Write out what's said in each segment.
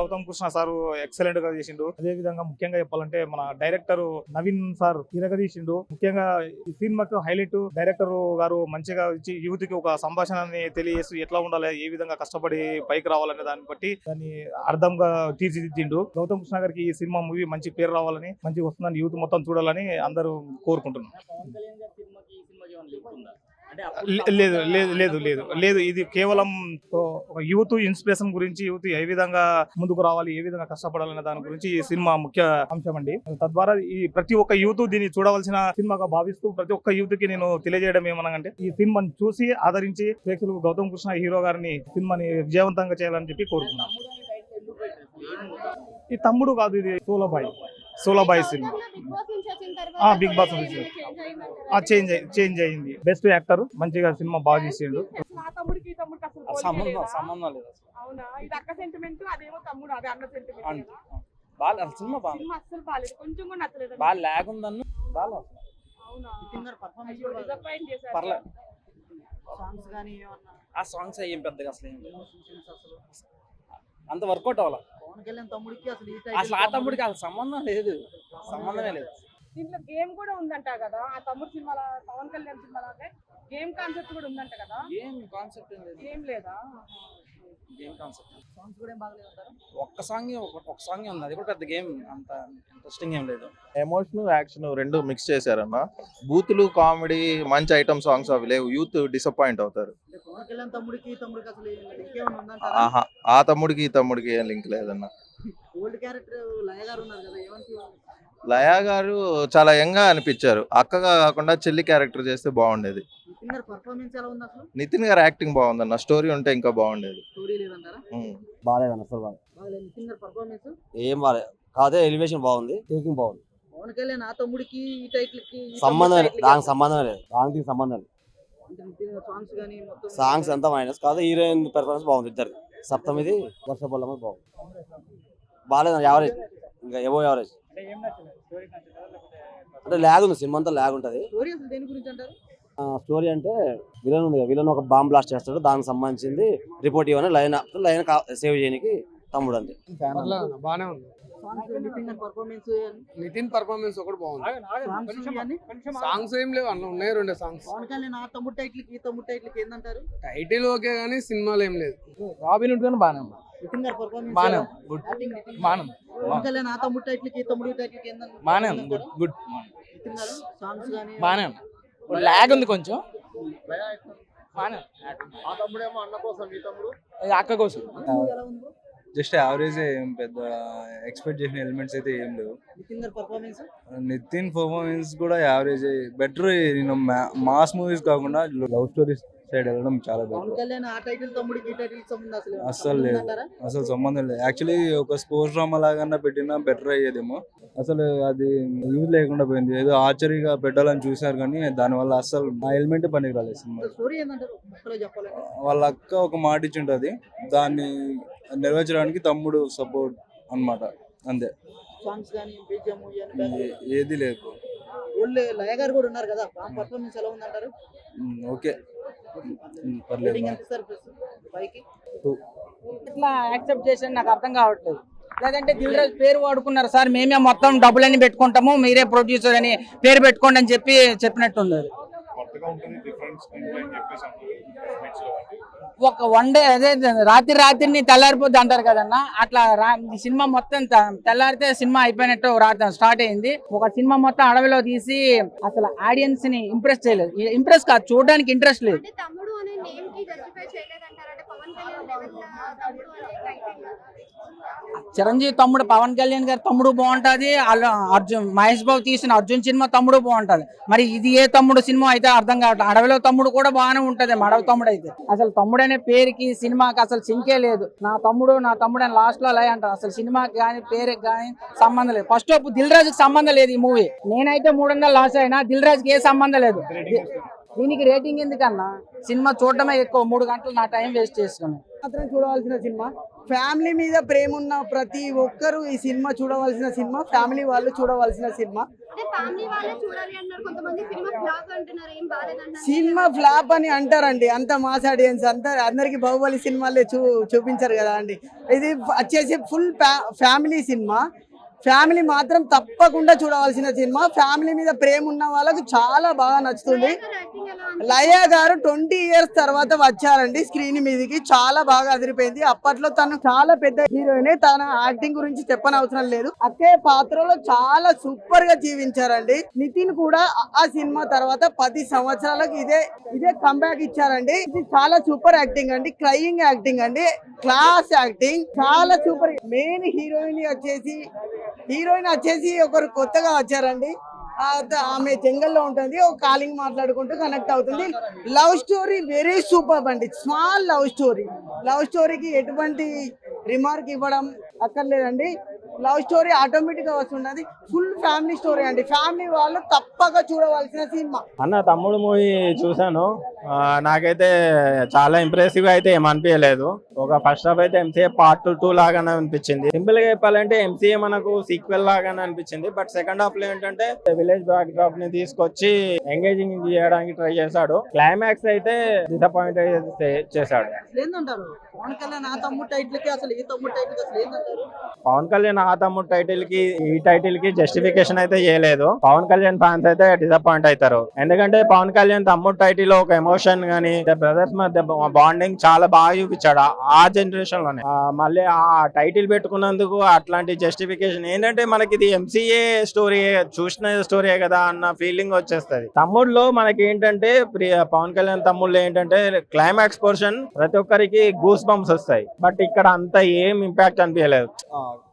Gautam Krishna sir ఎక్సలెంట్గా చేసిండు. అదే విధంగా ముఖ్యంగా చెప్పాలంటే మన డైరెక్టర్ నవీన్ సార్ తీరగదీసిండు ముఖ్యంగా ఈ సినిమాకు హైలైట్ డైరెక్టర్ గారు మంచిగా ఇచ్చి యూత్కి ఒక సంభాషణని తెలియజేస్తూ ఎట్లా ఉండాలి ఏ విధంగా కష్టపడి పైకి రావాలనే దాన్ని బట్టి దాన్ని అర్థంగా తీర్చిదిద్దిండు. గౌతమ్ కృష్ణ గారికి ఈ సినిమా మూవీ మంచి పేరు రావాలని మంచి వస్తుందని యూత్ మొత్తం చూడాలని అందరూ కోరుకుంటున్నాం. లేదు లేదు లేదు లేదు లేదు ఇది కేవలం ఒక యూత్ ఇన్స్పిరేషన్ గురించి యూత్ ఏ విధంగా ముందుకు రావాలి ఏ విధంగా కష్టపడాలనే దాని గురించి ఈ సినిమా ముఖ్య అంశం అండి. తద్వారా ఈ ప్రతి ఒక్క యూత్ దీన్ని చూడవలసిన సినిమాగా భావిస్తూ ప్రతి ఒక్క యూత్కి నేను తెలియజేయడం ఏమనగంటే ఈ సినిమాని చూసి ఆదరించి ప్రేక్షకులు గౌతమ్ కృష్ణ హీరో గారిని సినిమాని విజయవంతంగా చేయాలని చెప్పి ఏం ఈ తమ్ముడు కాదు ఇది సోలబాయ్ సోలబాయ్ సినిమా. బిగ్ బాస్ నుంచి. ఆ చేంజ్ చేంజ్ అయింది. బెస్ట్ యాక్టర్ మంచిగా సినిమా బాగా చేసిండు. సంబంధం లేదు. బాగా సినిమా బాగా బాగా లాగ్ ఉందన్న. బాగా పర్లేదు సాంగ్స్ కానీ ఏమన్నా? ఆ సాంగ్స్ ఏం పెద్దగా అసలు ఏం లేవు. emotions అసలు అంత వర్కౌట్ అవ్వాలి? అసలు ఆ తమ్ముడికి అసలు సంబంధం లేదు. సంబంధమే లేదు. దీంట్లో గేమ్ కూడా ఉందంట కదా ఆ తమ్ముడు సినిమాలో పవన్ కళ్యాణ్ సినిమాలో గేమ్ కాన్సెప్ట్ కూడా ఉందంట కదా. ఏం కాన్సెప్ట్ ఏం లేదు. ఏం లేదా? Game concept. సాంగ్స్ కూడా ఏం బాగలేదు ఒక్క సాంగ్ ఒక సాంగ్ ఉంది. అది కూడా పెద్ద గేమ్ అంత ఇంట్రెస్టింగ్ ఏం లేదు. ఎమోషన్ యాక్షన్ రెండు మిక్స్ చేశారన్న. బూతులు కామెడీ మంచి ఐటమ్ సాంగ్స్ అవి లేవు. యూత్ డిసప్పాయింట్ అవుతారు. ఆహా ఆ తమ్ముడికి ఈ తమ్ముడికి ఏం లింక్ లేదన్న. లయ గారు చాలా యంగ్గా అనిపించారు. అక్కగా కాకుండా చెల్లి క్యారెక్టర్ చేస్తే బాగుండేది. నితిన్ గారి యాక్టింగ్ బాగుందన్న. స్టోరీ ఉంటే ఇంకా బాగుండేది. బాగాలేదన్న అసలు బాగలేదు. ఏం బాగాలేదు కాదే ఎలివేషన్ బాగుంది. టేకింగ్ బాగుంది సంబంధం లేదు. దానికి సంబంధం లేదు. దానికి సంబంధం లేదు. సాంగ్స్ కానీ మొత్తం సాంగ్స్ అంతా మైనస్ కాదు హీరోయిన్ పెర్ఫార్మెన్స్ బాగుంది ఇద్దరు సప్తమిది వర్షపల్లమ బాగుంది. బాగాలేదు యావరేజ్ ఇంకా ఎవో యావరేజ్ అంటే ల్యాగ్ ఉంది సినిమా అంతా ల్యాగ్ ఉంటుంది. స్టోరీ అసలు దేని గురించి అంటారు? స్టోరీ అంటే విలన్ ఉంది కదా విలన్ ఒక బాంబ్ బ్లాస్ట్ చేస్తాడు దానికి సంబంధించింది రిపోర్ట్ ఇవ్వని లైన్ లైన్ సేవ్ చేయడానికి తమ్ముడు అంతే. పర్లేదు బానే ఉంది. నితిన్ పర్ఫార్మెన్స్ నితిన్ పర్ఫార్మెన్స్ ఒకటి బాగుంది. సాంగ్స్ ఏం లేవు అన్న ఉన్నాయి రెండు సాంగ్స్ పవన్ కళ్యాణ్ ఆ తమ్ముడు టైటిల్ ఈ తమ్ముడు టైటిల్కి ఏందంటారు? టైటిల్ ఓకే కానీ సినిమాలు ఏం లేదు. రాబిన్ కానీ బానే ఉంది. నితిన్ గారి పర్ఫార్మెన్స్ బానే గుడ్ యాక్టింగ్ నితిన్ బానే పవన్ కళ్యాణ్ ఆ తమ్ముడు టైటిల్కి ఈ తమ్ముడు టైటిల్కి ఏందంటారు బానే ఉంది. గుడ్ గుడ్ నితిన్ గారు సాంగ్స్ కానీ ఉంది. లాగ్ ఉంది కొంచెం. ఇది అక్క కోసం. ఎలా ఉంది bro? జస్ట్ యావరేజ్ ఏం పెద్ద ఎక్స్పెక్ట్ చేసిన ఎలిమెంట్స్ అయితే ఏం లేవు. నితిన్ పర్ఫార్మెన్స్ కూడా యావరేజ్ బెటర్ నేను మాస్ మూవీస్ కాకుండా లవ్ స్టోరీస్ సైడ్ వెళ్ళడం చాలా బెటర్ అసలు లేదు. అసలు సంబంధం లేదు. యాక్చువల్లీ ఒక స్పోర్ట్స్ డ్రామా లాగా పెట్టినా బెటర్ అయ్యేదేమో. అసలు అది యూజ్ లేకుండా పోయింది. ఏదో ఆర్చరీగా పెట్టాలని చూసారు కానీ దానివల్ల అసలు ఆ ఎలిమెంట్ పనికి రాలేదు సినిమా వాళ్ళ అక్క ఒక మాట ఇచ్చి ఉంటుంది దాన్ని నెరవేర్చడానికి తమ్ముడు సపోర్ట్ అన్నమాట. అంతే. ఏది లేదు. ఓల్డ్ లయ గారు కూడా ఉన్నారు కదా ఆ పర్ఫార్మెన్స్ ఎలా ఉందంటారు? ఓకే. పర్లేదు పైకి? ఇట్లా యాక్సెప్ట్ చేసి నాకు అర్థం కావట్లేదు. లేదంటే దిల్ రాజు పేరు వాడుకున్నారు సార్ మేమే మొత్తం డబ్బులన్నీ పెట్టుకుంటాము మీరే ప్రొడ్యూసర్ అని పేరు పెట్టుకోండి అని చెప్పి చెప్పినట్టున్నారు ఒక వన్ డే అదే రాత్రి రాత్రిని తెల్లారిపోద్ది అంటారు కదన్న. అట్లా రా ఈ సినిమా మొత్తం తెల్లారితే సినిమా అయిపోయినట్టు రాత్రి స్టార్ట్ అయింది. ఒక సినిమా మొత్తం అడవిలో తీసి అసలు ఆడియన్స్ని ఇంప్రెస్ చేయలేదు. ఇంప్రెస్ కాదు చూడడానికి ఇంట్రెస్ట్ లేదు. చిరంజీవి తమ్ముడు పవన్ కళ్యాణ్ గారి తమ్ముడు బాగుంటది అర్జున్ మహేష్ బాబు తీసిన అర్జున్ సినిమా తమ్ముడు బాగుంటది. మరి ఇది ఏ తమ్ముడు సినిమా అయితే అర్థం కావట్లేదు అడవిలో తమ్ముడు కూడా బాగానే ఉంటుంది మడవ తమ్ముడు అయితే. అసలు తమ్ముడు అనే పేరుకి సినిమాకి అసలు సింకే లేదు. నా తమ్ముడు నా తమ్ముడు అని లాస్ట్లో అలా అంటారు. అసలు సినిమాకి కానీ పేరుకి కానీ సంబంధం లేదు. ఫస్ట్ దిల్ రాజుకి సంబంధం లేదు ఈ మూవీ నేనైతే మూడు వందలు లాస్ అయినా దిల్ రాజుకి ఏ సంబంధం లేదు. దీనికి రేటింగ్ ఎందుకన్నా? సినిమా చూడటమే ఎక్కువ మూడు గంటలు నా టైం వేస్ట్ చేసుకున్నాను మాత్రం చూడవలసిన సినిమా. ఫ్యామిలీ మీద ప్రేమ ఉన్న ప్రతి ఒక్కరు ఈ సినిమా చూడవలసిన సినిమా ఫ్యామిలీ వాళ్ళు చూడవలసిన సినిమా. అంటే ఫ్యామిలీ వాళ్ళే చూడాలి అంటున్నారు కొంతమంది సినిమా ఫ్లాప్ అంటున్నారు ఏం బాగాలేదంటున్నారు సినిమా ఫ్లాప్ అని అంటారండి. అంత మాస్ ఆడియన్స్ అంతా అందరికి బాహుబలి సినిమాలే చూ చూపించారు కదా అండి. ఇది వచ్చేసి ఫుల్ ఫ్యామిలీ సినిమా. ఫ్యామిలీ మాత్రం తప్పకుండా చూడవలసిన సినిమా. ఫ్యామిలీ మీద ప్రేమ ఉన్న వాళ్ళకు చాలా బాగా నచ్చుతుంది. లయ గారు ట్వంటీ ఇయర్స్ తర్వాత వచ్చారండి స్క్రీన్ మీదకి. చాలా బాగా అదిరిపోయింది. అప్పట్లో తను చాలా పెద్ద హీరోయిన్. తన యాక్టింగ్ గురించి చెప్పనవసరం లేదు. అక్కే పాత్రలో చాలా సూపర్గా జీవించారండి. నితిన్ కూడా ఆ- ఆ సినిమా తర్వాత పది సంవత్సరాలకు ఇదే ఇదే కంబ్యాక్ ఇచ్చారండి. ఇది చాలా సూపర్ యాక్టింగ్ అండి. క్రయింగ్ యాక్టింగ్ అండి. క్లాస్ యాక్టింగ్ చాలా సూపర్ మెయిన్ హీరోయిన్ వచ్చేసి హీరోయిన్ వచ్చేసి ఒకరు కొత్తగా వచ్చారండి. ఆ ఆమె జంగల్లో ఉంటుంది. ఒక కాలింగ్ మాట్లాడుకుంటూ కనెక్ట్ అవుతుంది. లవ్ స్టోరీ వెరీ సూపర్ అండి. స్మాల్ లవ్ స్టోరీ లవ్ స్టోరీకి ఎటువంటి రిమార్క్ ఇవ్వడం అక్కర్లేదండి. లవ్ స్టోరీ ఆటోమేటిక్గా వస్తున్నది ఫుల్ ఫ్యామిలీ స్టోరీ అండి. ఫ్యామిలీ వాళ్ళు తప్పక చూడవలసిన సినిమా. అన్న తమ్ముడు మూవీ చూశాను. నాకైతే చాలా ఇంప్రెసివ్గా అయితే ఏమనిపించలేదు. ఒక ఫస్ట్ హాఫ్ అయితే ఎంసీఏ పార్ట్ టూ లాగానే అనిపించింది. సింపుల్గా చెప్పాలంటే ఎంసీఏ మనకు సీక్వెల్ లాగానే అనిపించింది. బట్ సెకండ్ హాఫ్లో ఏంటంటే విలేజ్ బ్యాక్ డ్రాప్ని తీసుకొచ్చి ఎంగేజింగ్ చేయడానికి ట్రై చేశాడు. క్లైమాక్స్ అయితే డిసప్పాయింట్ అయితే చేశాడు. పవన్ కళ్యాణ్ ఆ తమ్ముడు టైటిల్కి అసలు ఈ తమ్ముడు టైటిల్ అసలు ఏంటంటారు పవన్ కళ్యాణ్ ఆ తమ్ముడు టైటిల్కి ఈ టైటిల్కి జస్టిఫికేషన్ అయితే చేయలేదు. పవన్ కళ్యాణ్ ఫ్యాన్స్ అయితే డిసప్పాయింట్ అవుతారు. ఎందుకంటే పవన్ కళ్యాణ్ తమ్ముడు టైటిల్ ఒక ఎమోషన్ గానీ బ్రదర్స్ మధ్య బాండింగ్ చాలా బాగా చూపించాడు ఆ- జనరేషన్లోనే. మళ్ళీ ఆ టైటిల్ పెట్టుకున్నందుకు అట్లాంటి జస్టిఫికేషన్ ఏంటంటే మనకి ఇది ఎంసీఏ స్టోరీ చూసిన స్టోరీ కదా అన్న ఫీలింగ్ వచ్చేస్తుంది. తమ్ముడులో మనకి ఏంటంటే ప్రియ పవన్ కళ్యాణ్ తమ్ముళ్ళు ఏంటంటే క్లైమాక్స్ పోర్షన్ ప్రతి ఒక్కరికి గూస్ బంప్స్ వస్తాయి. బట్ ఇక్కడ అంత ఏం ఇంపాక్ట్ అనిపించలేదు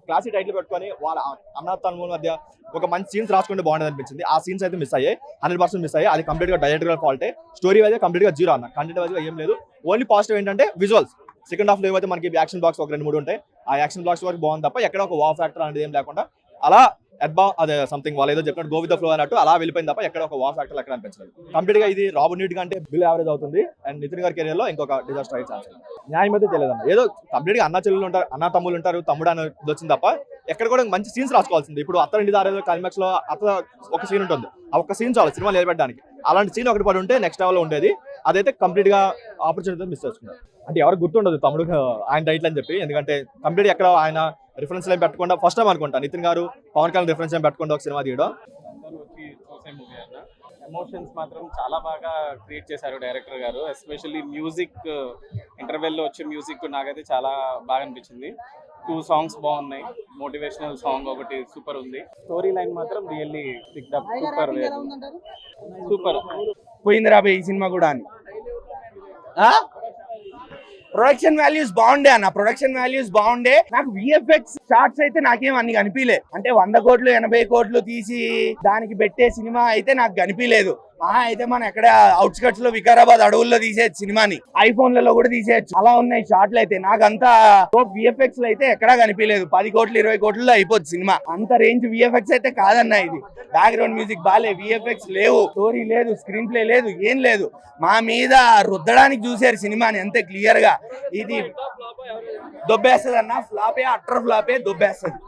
క్లాసిక్ టైటిల్ పెట్టుకొని వాళ్ళ అన్న తమ్ముల మధ్య ఒక మంచి సీన్స్ రాసుకుంటే బాగుంటుంది అనిపించింది. ఆ సీన్స్ అయితే మిస్ అయ్యాయి. హండ్రెడ్ పర్సెంట్ మిస్ అయ్యాయి. అది కంప్లీట్గా డైరెక్టర్గా ఫాల్టే స్టోరీ వైజ్ కంప్లీట్గా జీరో అన్న. కంటెంట్ వైజ్ ఏం లేదు. ఓన్లీ పాజిటివ్ ఏంటంటే విజువల్స్ సెకండ్ హాఫ్లో ఏమైతే మనకి యాక్షన్ బ్లాక్స్ ఒక రెండు మూడు ఉంటాయి. ఆ యాక్షన్ బ్లాక్స్ వరకు బాగుంది తప్ప ఎక్కడ ఒక వా ఫ్యాక్టర్ అనేది ఏం లేకుండా అలా అబ్బా అదే సంథింగ్ వాళ్ళు ఏదో చెప్పినట్టు గోవిద ఫ్లో అన్నట్టు అలా వెళ్ళిపోయింది తప్ప ఎక్కడ ఒక వా ఫ్యాక్టర్ ఎక్కడ అనిపించలేదు. కంప్లీట్గా ఇది రాబు నీట్ కంటే బిల్ యావరేజ్ అవుతుంది అండ్ నితిన్ గారి కెరియర్లో ఇంకొక డిజాస్టర్ అయితే ఛాన్స్ న్యాయం అయితే తెలియదన్న ఏదో కంప్లీట్గా అన్న చెల్లెలు ఉంటారు అన్న తమ్ముళ్ళు ఉంటారు తమ్ముడు అని వచ్చింది తప్ప ఎక్కడ కూడా మంచి సీన్స్ రాసుకోవాల్సింది. ఇప్పుడు అత్తరింటి దారేదో క్లైమాక్స్లో అత్త ఒక సీన్ ఉంటుంది. ఆ ఒక సీన్ చాలు సినిమా నిలబెట్టడానికి. అలాంటి సీన్ ఒకటి పడి ఉంటే నెక్స్ట్ లెవెల్ ఉండేది. అదైతే కంప్లీట్గా ఆపర్చునిటీ మిస్ చేసుకున్నారు అంటే ఎవరు గుర్తుండదు తమ్ముడు ఆయన టైటిల్ అని చెప్పి. ఎందుకంటే కంప్లీట్ ఎక్కడ ఆయన రిఫరెన్స్ ఏం పెట్టకుండా ఫస్ట్ టైం అనుకుంటా. నితిన్ గారు పవన్ కళ్యాణ్ రిఫరెన్స్ ఏం పెట్టకుండా ఒక సినిమా తీయడం. ఎమోషన్స్ మాత్రం చాలా బాగా క్రియేట్ చేశారు డైరెక్టర్ గారు. ఎస్పెషల్లీ మ్యూజిక్ ఇంటర్వెల్లో వచ్చే మ్యూజిక్ నాకైతే చాలా బాగా అనిపించింది. టూ సాంగ్స్ బాగున్నాయి. మోటివేషనల్ సాంగ్ ఒకటి సూపర్ ఉంది. స్టోరీ లైన్ మాత్రం రియల్లీ పిక్అప్ సూపర్ సూపర్ పోయింది రాబోయే ఈ సినిమా కూడా అని. ప్రొడక్షన్ వాల్యూస్ బాగుండే అన్న. ప్రొడక్షన్ వాల్యూస్ బాగుండే. నాకు విఎఫ్ఎక్స్ షార్ట్స్ అయితే నాకేం అన్ని కనిపించలే అంటే వంద కోట్లు ఎనభై కోట్లు తీసి దానికి పెట్టే సినిమా అయితే నాకు కనిపించలేదు ఆ అయితే మనం ఎక్కడ అవుట్స్కట్స్లో వికారాబాద్ అడవుల్లో తీసేయచ్చు సినిమాని. ఐఫోన్లలో కూడా తీసేయచ్చు. అలా ఉన్నాయి షార్ట్లు అయితే. నాకు అంత విఎఫ్ఎక్స్లో అయితే ఎక్కడా కనిపించలేదు. పది కోట్లు ఇరవై కోట్లలో అయిపోద్ది సినిమా. అంత రేంజ్ విఎఫ్ఎక్స్ అయితే కాదన్న ఇది. బ్యాక్గ్రౌండ్ మ్యూజిక్ బాలే విఎఫ్ఎక్స్ లేవు. స్టోరీ లేదు స్క్రీన్ ప్లే లేదు ఏం లేదు. మా మీద రుద్దడానికి చూసారు సినిమాని అంతే క్లియర్గా. ఇది దొబ్బేస్తుంది అన్న ఫ్లాపే అట్టర్ ఫ్లాపే దొబ్బేస్తుంది.